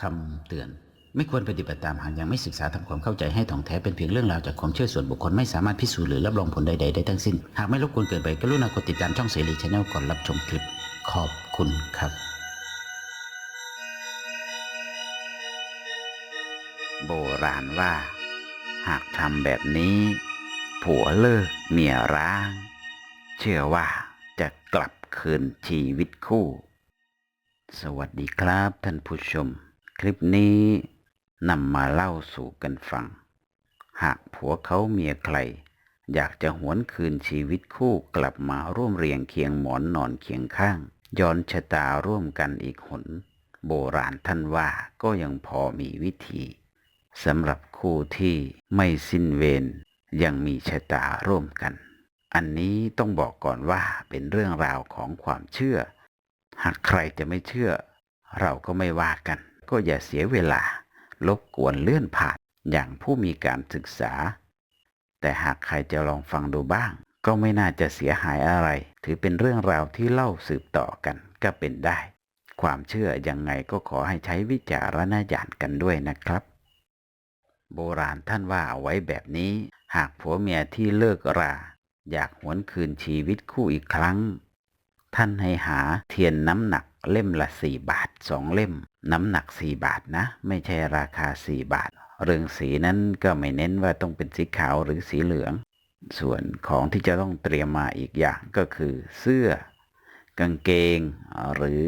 คำเตือน ไม่ควรปฏิบัติตามหากยังไม่ศึกษาทำความเข้าใจให้ถ่องแท้เป็นเพียงเรื่องราวจากความเชื่อส่วนบุคคลไม่สามารถพิสูจน์หรือรับรองผลใดๆได้ทั้งสิ้น หากไม่รบกวนเกินไปกรุณากดติดตามช่องเสรีชาแนลก่อนรับชมคลิป ขอบคุณครับโบราณว่า หากทำแบบนี้ ผัวเลิกเมียร้าง เชื่อว่าจะกลับคืนชีวิตคู่ สวัสดีครับท่านผู้ชม ลิปนี้นำมาเล่าสู่กันฟัง หากผัวเขาเมียใคร อยากจะหวนคืนชีวิตคู่กลับมาร่วมเรียงเคียงหมอนนอนเคียงข้าง ย้อนชะตาร่วมกันอีกหน โบราณท่านว่าก็ยังพอมีวิธีสำหรับคู่ที่ไม่สิ้นเวรยังมีชะตาร่วมกัน อันนี้ต้องบอกก่อนว่าเป็นเรื่องราวของความเชื่อ หากใครจะไม่เชื่อ เราก็ไม่ว่ากัน ก็อย่าเสียเวลา ลบกวนเลื่อนผ่านอย่างผู้มีการศึกษา แต่หากใครจะลองฟังดูบ้าง ก็ไม่น่าจะเสียหายอะไร ถือเป็นเรื่องราวที่เล่าสืบต่อกันก็เป็นได้ ความเชื่อยังไงก็ขอให้ใช้วิจารณญาณกันด้วยนะครับ โบราณท่านว่าเอาไว้แบบนี้ หากผัวเมียที่เลิกรา อยากหวนคืนชีวิตคู่อีกครั้ง ท่านให้หาเทียนน้ำหนักเล่มละสี่บาทสองเล่ม น้ำหนักสี่บาทนะ ไม่ใช่ราคาสี่บาท เรื่องสีนั้นก็ไม่เน้นว่าต้องเป็นสีขาวหรือสีเหลือง ส่วนของที่จะต้องเตรียมมาอีกอย่างก็คือเสื้อ กางเกง หรือ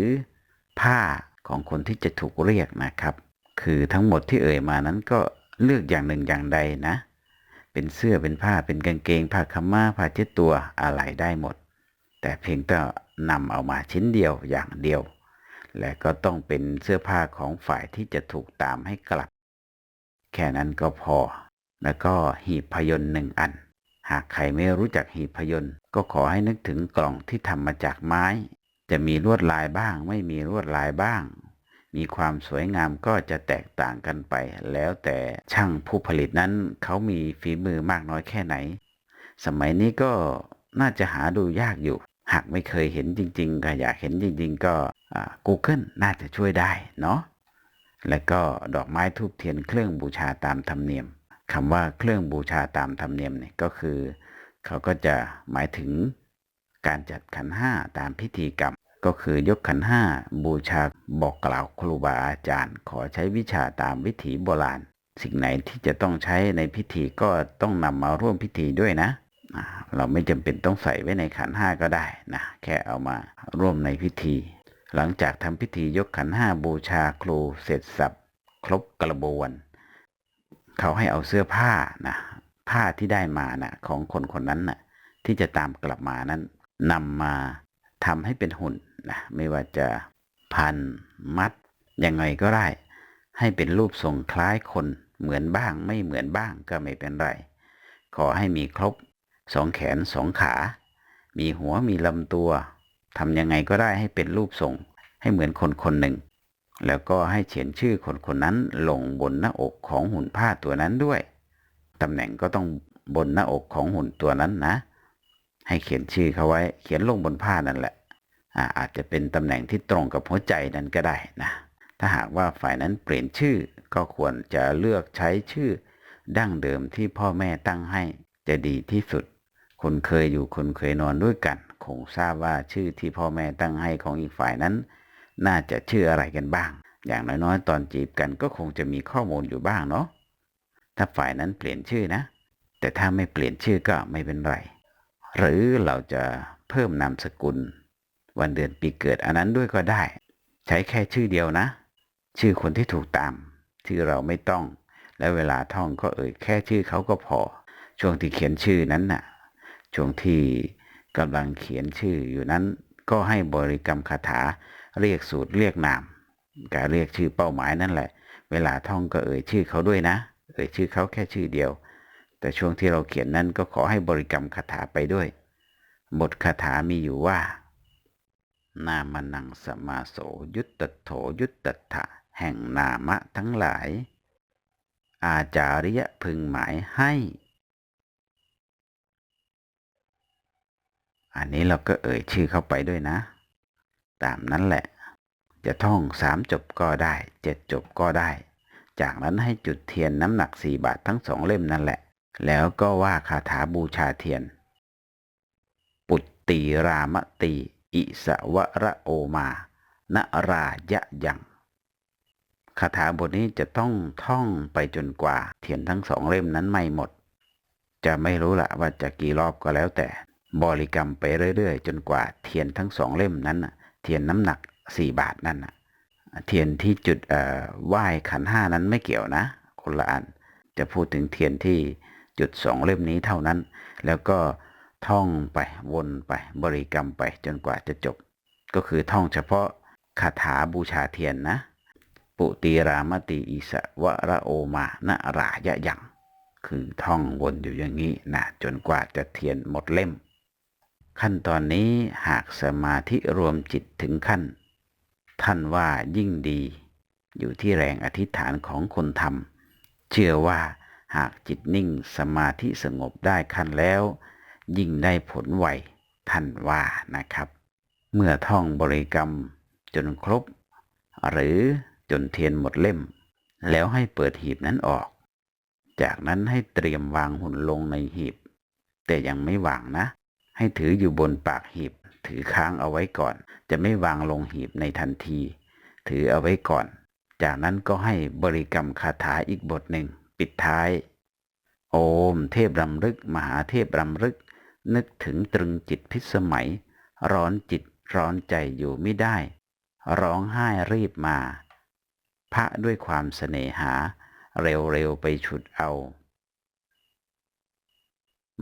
ผ้าของคนที่จะถูกเรียกนะครับ คือทั้งหมดที่เอ่ยมานั้นก็เลือกอย่างหนึ่งอย่างใดนะ เป็นเสื้อเป็นผ้าเป็นกางเกงผ้าขม้าผ้าเช็ดตัวอะไรได้หมด แต่เพียงแต่นำเอามาชิ้นเดียวอย่างเดียว และก็ต้องเป็นเสื้อผ้าของฝ่ายที่จะถูกตามให้กลับ แค่นั้นก็พอ แล้วก็หีบพยนต์หนึ่งอัน หากใครไม่รู้จักหีบพยนต์ก็ขอให้นึกถึงกล่องที่ทำมาจากไม้ จะมีลวดลายบ้าง ไม่มีลวดลายบ้าง มีความสวยงามก็จะแตกต่างกันไป แล้วแต่ช่างผู้ผลิตนั้นเขามีฝีมือมากน้อยแค่ไหน สมัยนี้ก็น่าจะหาดูยากอยู่ หากไม่เคยเห็นจริงๆก็อยากเห็นจริง ๆ ก็ Google น่าจะช่วยได้เนาะและก็ดอกไม้ทูบเทียนเครื่องบูชาตามธรรมเนียมคำว่าเครื่องบูชาตามธรรมเนียมเนี่ยก็คือ เขาก็จะหมายถึงการจัดขันห้าตามพิธีกรรม ก็คือยกขันห้าบูชาบอกกล่าวครูบาอาจารย์ ขอใช้วิชาตามวิถีโบราณ สิ่งไหนที่จะต้องใช้ในพิธีก็ต้องนำมาร่วมพิธีด้วยนะ เราไม่จำเป็นต้องใส่ไว้ในขันห้าก็ได้นะแค่เอามาร่วมในพิธี หลังจากทำพิธียกขันห้าบูชาครูเสร็จสับครบกระบวน เขาให้เอาเสื้อผ้านะผ้าที่ได้มานะของคนคนนั้นนะที่จะตามกลับมานั้นนำมาทำให้เป็นหุ่นนะไม่ว่าจะพันมัดยังไงก็ได้ ให้เป็นรูปทรงคล้ายคนเหมือนบ้างไม่เหมือนบ้างก็ไม่เป็นไร ขอให้มีครบ สองแขนสองขา มีหัวมีลำตัวทำยังไงก็ได้ให้เป็นรูปทรง ให้เหมือนคนคนหนึ่ง แล้วก็ให้เขียนชื่อคนคนนั้นลงบนหน้าอกของหุ่นผ้าตัวนั้นด้วยตำแหน่งก็ต้องบนหน้าอกของหุ่นตัวนั้นนะ ให้เขียนชื่อเขาไว้ เขียนลงบนผ้านั่นแหละอาอาจจะเป็นตำแหน่งที่ตรงกับหัวใจนั้นก็ได้นะ ถ้าหากว่าฝ่ายนั้นเปลี่ยนชื่อก็ควรจะเลือกใช้ชื่อ ดั้งเดิมที่พ่อแม่ตั้งให้จะดีที่สุด คนเคยอยู่คนเคยนอนด้วยกัน คงทราบว่าชื่อที่พ่อแม่ตั้งให้ของอีกฝ่ายนั้น น่าจะชื่ออะไรกันบ้าง อย่างน้อยๆ ตอนจีบกันก็คงจะมีข้อมูลอยู่บ้างเนาะถ้าฝ่ายนั้นเปลี่ยนชื่อนะ แต่ถ้าไม่เปลี่ยนชื่อก็ไม่เป็นไร หรือเราจะเพิ่มนามสกุล วันเดือนปีเกิดอันนั้นด้วยก็ได้ ใช้แค่ชื่อเดียวนะ ชื่อคนที่ถูกตาม ชื่อเราไม่ต้อง และเวลาท่องก็เอ่ยแค่ชื่อเขาก็พอ ช่วงที่เขียนชื่อนั้นน่ะ ช่วงที่กำลังเขียนชื่ออยู่นั้นก็ให้บริกรรมคาถาเรียกสูตรเรียกนามการเรียกชื่อเป้าหมายนั่นแหละ เวลาท่องก็เอ่ยชื่อเขาด้วยนะ เอ่ยชื่อเขาแค่ชื่อเดียว แต่ช่วงที่เราเขียนนั้นก็ขอให้บริกรรมคาถาไปด้วย บทคาถามีอยู่ว่า นามานังสมาโสยุตตโถยุตตถะแห่งนามะทั้งหลาย อาจาริยะพึงหมายให้ อันนี้เราก็เอ่ยชื่อเข้าไปด้วยนะ ตามนั้นแหละ จะท่องสามจบก็ได้เจ็ดจบก็ได้ จากนั้นให้จุดเทียนน้ำหนักสี่บาททั้งสองเล่มนั่นแหละ แล้วก็ว่าคาถาบูชาเทียน ปุตติรามติอิสวระโอมานรายะยังคาถาบทนี้จะต้องท่องไปจนกว่า เทียนทั้งสองเล่มนั้นไม่หมด จะไม่รู้ละว่าจะกี่รอบก็แล้วแต่ บริกรรมไปเรื่อยๆ จนกว่าเทียนทั้งสองเล่มนั้นเทียนน้ำหนักสี่บาทนั่นเทียนที่จุดเอ่อไหว้ขันห้านั้นไม่เกี่ยวนะ คนละอัน จะพูดถึงเทียนที่จุดสองเล่มนี้เท่านั้น แล้วก็ท่องไปวนไปบริกรรมไปจนกว่าจะจบ ก็คือท่องเฉพาะคาถาบูชาเทียนนะ ปุติรามติอิสวระโอมานะรายะยังคือท่องวนอยู่อย่างนี้นะจนกว่าจะเทียนหมดเล่ม ขั้นตอนนี้หากสมาธิรวมจิตถึงขั้น ท่านว่ายิ่งดี อยู่ที่แรงอธิษฐานของคนทำเชื่อว่าหากจิตนิ่งสมาธิสงบได้ขั้นแล้ว ยิ่งได้ผลไวท่านว่านะครับ เมื่อท่องบริกรรมจนครบ หรือจนเทียนหมดเล่ม แล้วให้เปิดหีบนั้นออก จากนั้นให้เตรียมวางหุ่นลงในหีบ แต่ยังไม่วางนะ ให้ถืออยู่บนปากหีบ ถือค้างเอาไว้ก่อน จะไม่วางลงหีบในทันที ถือเอาไว้ก่อน จากนั้นก็ให้บริกรรมคาถาอีกบทหนึ่ง ปิดท้าย โอม เทพรำลึก มหาเทพรำลึก นึกถึงตรึงจิตพิสมัย ร้อนจิตร้อนใจอยู่ไม่ได้ ร้องไห้รีบมา พระด้วยความเสน่หา เร็วๆไปฉุดเอา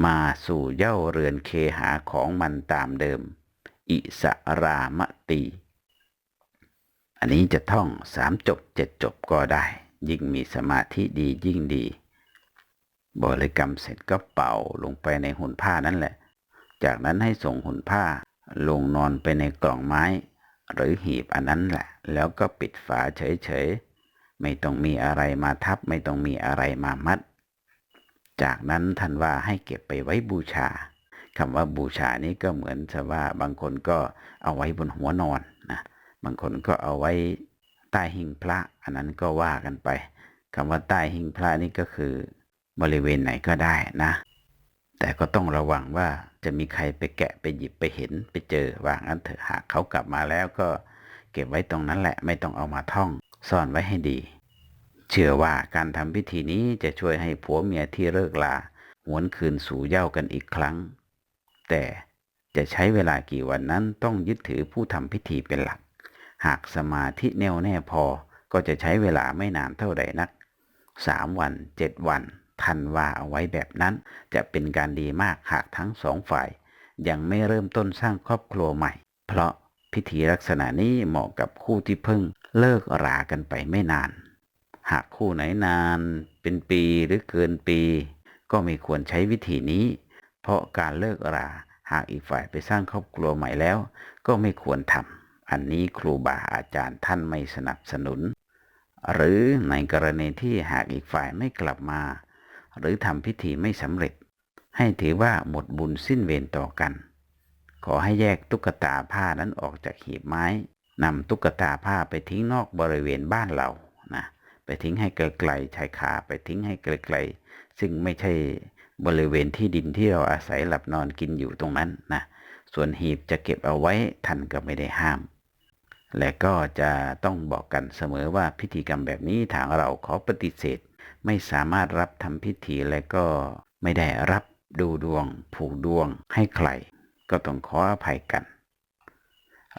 มาสู่เย้าเรือนเคหาของมันตามเดิม อิสรามตี อันนี้จะท่องสามจบเจ็ดจบก็ได้ ยิ่งมีสมาธิดียิ่งดี บริกรรมเสร็จก็เป่าลงไปในหุ่นผ้านั่นแหละ จากนั้นให้ส่งหุ่นผ้าลงนอนไปในกล่องไม้ หรือหีบอันนั้นแหละ แล้วก็ปิดฝาเฉยๆ ไม่ต้องมีอะไรมาทับไม่ต้องมีอะไรมามัด จากนั้นท่านว่าให้เก็บไปไว้บูชาคำว่าบูชานี้ก็เหมือนจะว่าบางคนก็เอาไว้บนหัวนอนนะบางคนก็เอาไว้ใต้หิ้งพระ อันนั้นก็ว่ากันไปคำว่าใต้หิ้งพระนี่ก็คือบริเวณไหนก็ได้นะ แต่ก็ต้องระวังว่าจะมีใครไปแกะไปหยิบไปเห็นไปเจอว่างั้นเถอะหากเขากลับมาแล้วก็เก็บไว้ตรงนั้นแหละไม่ต้องเอามาท่อง ซ่อนไว้ให้ดี เชื่อว่าการทำพิธีนี้จะช่วยให้ผัวเมียที่เลิกลาหวนคืนสู่เย้ากันอีกครั้ง แต่จะใช้เวลากี่วันนั้นต้องยึดถือผู้ทำพิธีเป็นหลัก หากสมาธิแน่วแน่พอก็จะใช้เวลาไม่นานเท่าใดนักสามวันเจ็ดวันทันว่าเอาไว้แบบนั้นจะเป็นการดีมากหากทั้งสองฝ่าย ยังไม่เริ่มต้นสร้างครอบครัวใหม่ เพราะพิธีลักษณะนี้เหมาะกับคู่ที่เพิ่งเลิกรากันไปไม่นาน หากคู่ไหนนานเป็นปีหรือเกินปี ก็ไม่ควรใช้วิธีนี้ เพราะการเลิกราหากอีกฝ่ายไปสร้างครอบครัวใหม่แล้ว ก็ไม่ควรทำอันนี้ครูบาอาจารย์ท่านไม่สนับสนุน หรือในกรณีที่หากอีกฝ่ายไม่กลับมา หรือทำพิธีไม่สำเร็จ ให้ถือว่าหมดบุญสิ้นเวรต่อกัน ขอให้แยกตุ๊กตาผ้านั้นออกจากหีบไม้นำตุ๊กตาผ้าไปทิ้งนอกบริเวณบ้านเรานะ ไปทิ้งให้ไกลๆชายคาไปทิ้งให้ไกลๆซึ่งไม่ใช่บริเวณที่ดินที่เราอาศัยหลับนอนกินอยู่ตรงนั้นนะส่วนหีบจะเก็บเอาไว้ท่านก็ไม่ได้ห้าม และก็จะต้องบอกกันเสมอว่าพิธีกรรมแบบนี้ทางเราขอปฏิเสธ ไม่สามารถรับทำพิธีและก็ไม่ได้รับดูดวง ผูกดวงให้ใคร ก็ต้องขออภัยกัน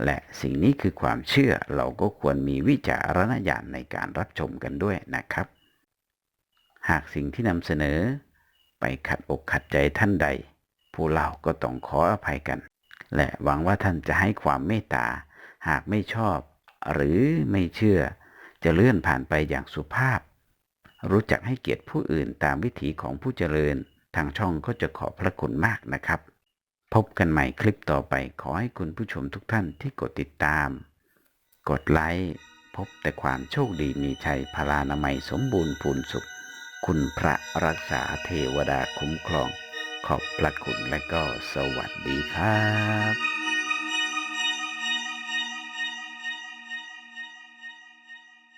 และสิ่งนี้คือความเชื่อเราก็ควรมีวิจารณญาณในการรับชมกันด้วยนะครับ หากสิ่งที่นำเสนอ ไปขัดอกขัดใจท่านใด ผู้เล่าก็ต้องขออภัยกัน และหวังว่าท่านจะให้ความเมตตา หากไม่ชอบ หรือไม่เชื่อ จะเลื่อนผ่านไปอย่างสุภาพ รู้จักให้เกียรติผู้อื่นตามวิถีของผู้เจริญ ทางช่องก็จะขอบพระคุณมากนะครับ พบกันใหม่คลิปต่อไปขอให้คุณผู้ชมทุกท่านที่กดติดตาม กดไลค์ พบแต่ความโชคดีมีชัยพลานามัยสมบูรณ์พูนสุข คุณพระรักษาเทวดาคุ้มครอง ขอบพระคุณและก็สวัสดีครับ